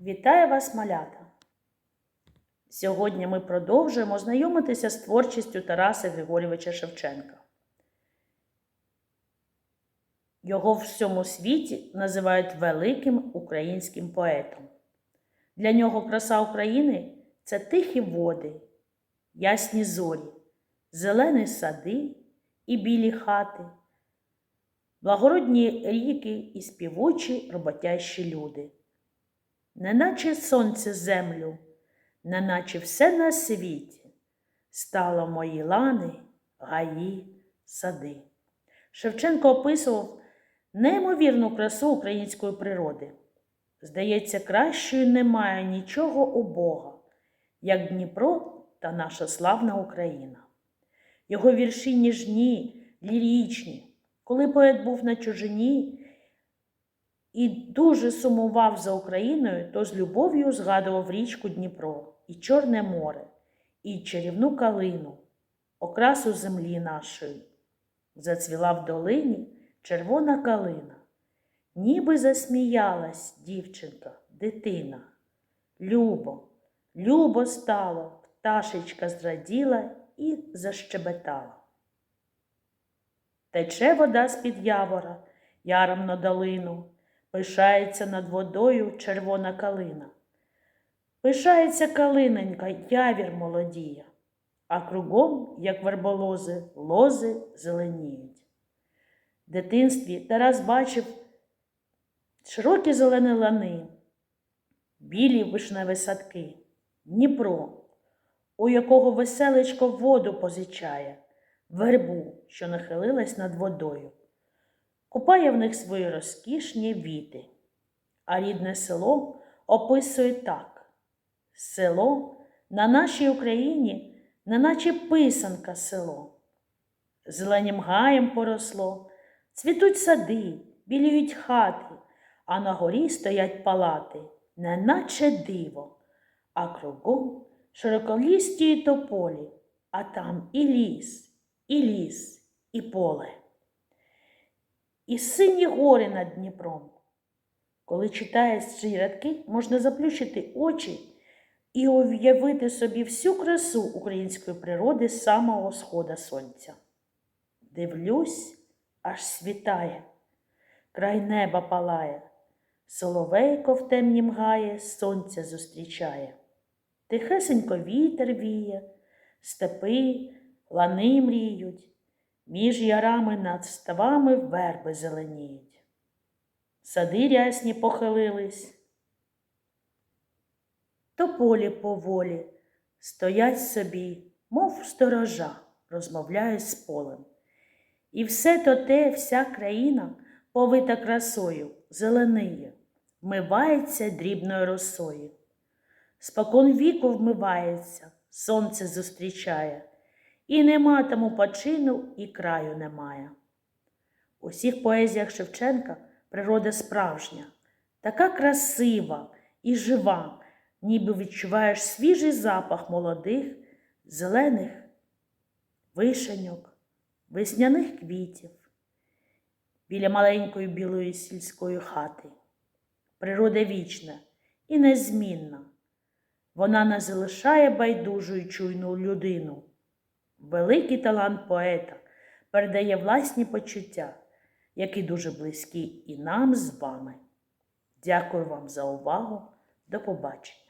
Вітаю вас, малята! Сьогодні ми продовжуємо знайомитися з творчістю Тараса Григорьовича Шевченка. Його в всьому світі називають великим українським поетом. Для нього краса України це тихі води, ясні зорі, зелені сади і білі хати, благородні ріки і співучі роботящі люди неначе сонце землю, неначе все на світі, стало мої лани, гаї, сади. Шевченко описував неймовірну красу української природи. Здається, кращої немає нічого у Бога, як Дніпро та наша славна Україна. Його вірші ніжні, лірічні. Коли поет був на чужині, і дуже сумував за Україною, то з любов'ю згадував річку Дніпро, і Чорне море, і чарівну калину, окрасу землі нашої. Зацвіла в долині червона калина, ніби засміялась дівчинка, дитина. Любо, любо стало, пташечка зраділа і защебетала. Тече вода з-під явора, яром на долину, пишається над водою червона калина. Пишається калиненька, явір молодіє, а кругом, як верболози, лози зеленіють. В дитинстві Тарас бачив широкі зелені лани, білі вишневі садки, Дніпро, у якого веселечко воду позичає, вербу, що нахилилась над водою купає в них свої розкішні віти. А рідне село описує так: село на нашій Україні, неначе писанка село. Зеленім гаєм поросло, цвітуть сади, біліють хати, а на горі стоять палати, неначе диво, а кругом широколісті тополі, а там і ліс, і ліс, і поле і сині гори над Дніпром. Коли читаєш ці рядки, можна заплющити очі і уявити собі всю красу української природи з самого схода сонця. Дивлюсь, аж світає, край неба палає, соловейко в темнім гає, сонця зустрічає. Тихесенько вітер віє, степи, лани мріють. Між ярами над ставами верби зеленіють. Сади рясні похилились, тополі поволі стоять собі, мов сторожа, розмовляють з полем. І все то те, вся країна, повита красою, зелениє, вмивається дрібною росою. Спокон віку вмивається, сонце зустрічає. І нема тому почину, і краю немає. У всіх поезіях Шевченка природа справжня, така красива і жива, ніби відчуваєш свіжий запах молодих, зелених вишеньок, весняних квітів біля маленької білої сільської хати. Природа вічна і незмінна. Вона не залишає байдужою чуйну людину. Великий талант поета передає власні почуття, які дуже близькі і нам з вами. Дякую вам за увагу. До побачення!